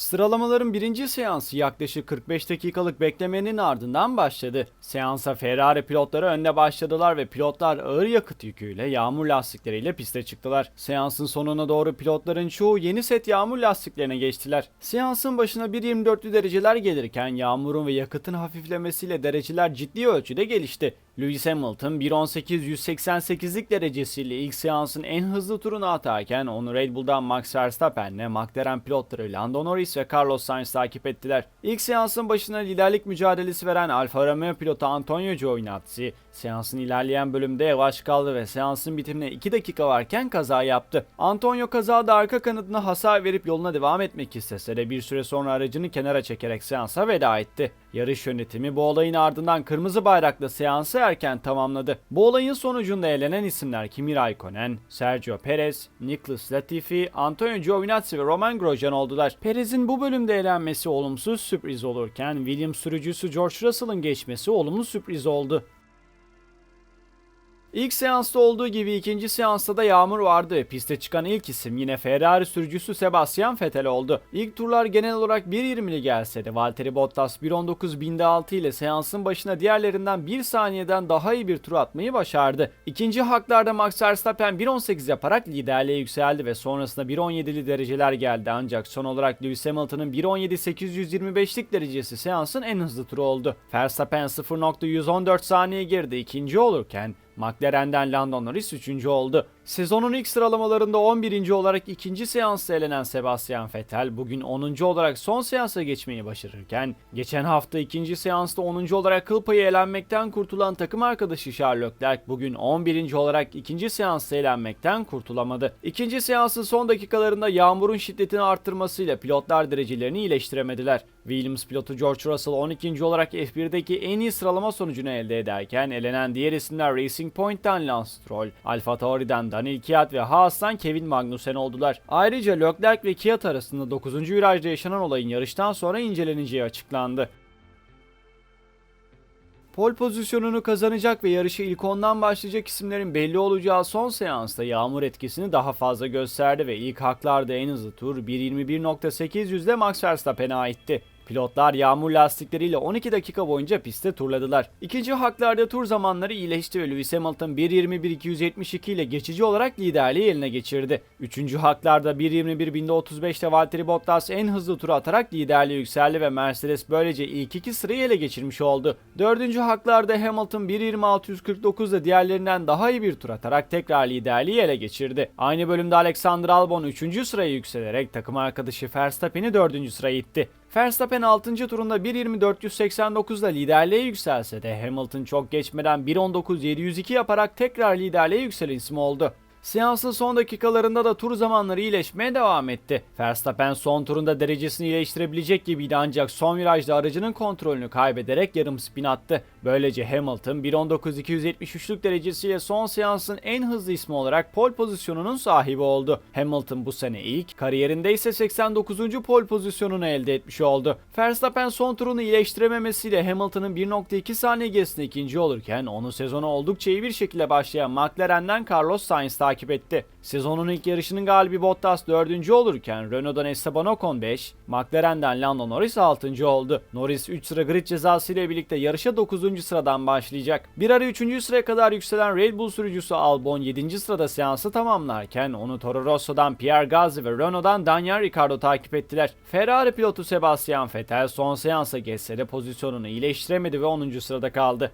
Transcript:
Sıralamaların birinci seansı yaklaşık 45 dakikalık beklemenin ardından başladı. Seansa Ferrari pilotları önde başladılar ve pilotlar ağır yakıt yüküyle yağmur lastikleriyle piste çıktılar. Seansın sonuna doğru pilotların çoğu yeni set yağmur lastiklerine geçtiler. Seansın başına 1.24'lü dereceler gelirken yağmurun ve yakıtın hafiflemesiyle dereceler ciddi ölçüde gelişti. Lewis Hamilton 1.18-188'lik derecesiyle ilk seansın en hızlı turunu atarken onu Red Bull'dan Max Verstappen'le McLaren pilotları Lando Norris ve Carlos Sainz takip ettiler. İlk seansın başına liderlik mücadelesi veren Alfa Romeo pilotu Antonio Giovinazzi seansın ilerleyen bölümde yavaş kaldı ve seansın bitimine 2 dakika varken kaza yaptı. Antonio kazada arka kanadına hasar verip yoluna devam etmek istese de bir süre sonra aracını kenara çekerek seansa veda etti. Yarış yönetimi bu olayın ardından kırmızı bayrakla seansı erken tamamladı. Bu olayın sonucunda elenen isimler Kimi Raikkonen, Sergio Perez, Nicholas Latifi, Antonio Giovinazzi ve Roman Grosjean oldular. Perez'in bu bölümde elenmesi olumsuz sürpriz olurken Williams sürücüsü George Russell'ın geçmesi olumlu sürpriz oldu. İlk seansta olduğu gibi ikinci seansta da yağmur vardı. Piste çıkan ilk isim yine Ferrari sürücüsü Sebastian Vettel oldu. İlk turlar genel olarak 1.20'li gelse de Valtteri Bottas 1.19 binde 6 ile seansın başına diğerlerinden 1 saniyeden daha iyi bir tur atmayı başardı. İkinci haklarda Max Verstappen 1.18 yaparak liderliğe yükseldi ve sonrasında 1.17'li dereceler geldi ancak son olarak Lewis Hamilton'ın 1.17.825'lik derecesi seansın en hızlı turu oldu. Verstappen 0.114 saniye geride ikinci olurken McLaren'den Lando Norris 3. oldu. Sezonun ilk sıralamalarında 11. olarak ikinci seansta elenen Sebastian Vettel bugün 10. olarak son seansa geçmeyi başarırken geçen hafta ikinci seansta 10. olarak kıl payı elenmekten kurtulan takım arkadaşı Charles Leclerc bugün 11. olarak ikinci seansta elenmekten kurtulamadı. İkinci seansın son dakikalarında yağmurun şiddetini arttırmasıyla pilotlar derecelerini iyileştiremediler. Williams pilotu George Russell 12. olarak F1'deki en iyi sıralama sonucunu elde ederken elenen diğer isimler Racing Point'ten Lance Stroll, Alfa Tauri'den Daniel Kiat ve Haas'tan Kevin Magnussen oldular. Ayrıca Leclerc ve Kiat arasında 9. virajda yaşanan olayın yarıştan sonra inceleneceği açıklandı. Pol pozisyonunu kazanacak ve yarışı ilk ondan başlayacak isimlerin belli olacağı son seansta yağmur etkisini daha fazla gösterdi ve ilk haklarda en hızlı tur 1.21.800 ile Max Verstappen'e aitti. Pilotlar yağmur lastikleriyle 12 dakika boyunca pistte turladılar. İkinci haklarda tur zamanları iyileşti ve Lewis Hamilton 1.21.272 ile geçici olarak liderliği eline geçirdi. Üçüncü haklarda 1.21.1035'te Valtteri Bottas en hızlı turu atarak liderliğe yükseldi ve Mercedes böylece ilk iki sırayı ele geçirmiş oldu. Dördüncü haklarda Hamilton 1.26.49'da diğerlerinden daha iyi bir tur atarak tekrar liderliği ele geçirdi. Aynı bölümde Alexander Albon 3. sıraya yükselerek takım arkadaşı Verstappen'i 4. sıraya itti. Verstappen 6. turunda 1.24.89'da liderliğe yükselse de Hamilton çok geçmeden 1.19.702 yaparak tekrar liderliğe yükselen isim oldu. Seansın son dakikalarında da tur zamanları iyileşmeye devam etti. Verstappen son turunda derecesini iyileştirebilecek gibiydi ancak son virajda aracının kontrolünü kaybederek yarım spin attı. Böylece Hamilton 1.19.273'lük derecesiyle son seansın en hızlı ismi olarak pol pozisyonunun sahibi oldu. Hamilton bu sene ilk, kariyerinde ise 89. pol pozisyonunu elde etmiş oldu. Verstappen son turunu iyileştirememesiyle Hamilton'ın 1.2 saniye gerisinde ikinci olurken onu sezona oldukça iyi bir şekilde başlayan McLaren'den Carlos Sainz takip etti. Sezonun ilk yarışının galibi Bottas 4. olurken Renault'dan Esteban Ocon 5, McLaren'den Lando Norris 6. oldu. Norris 3 sıra grid cezası ile birlikte yarışa 9. sıradan başlayacak. Bir ara 3. sıraya kadar yükselen Red Bull sürücüsü Albon 7. sırada seansı tamamlarken onu Toro Rosso'dan Pierre Gasly ve Renault'dan Daniel Ricciardo takip ettiler. Ferrari pilotu Sebastian Vettel son seansa geçse de pozisyonunu iyileştiremedi ve 10. sırada kaldı.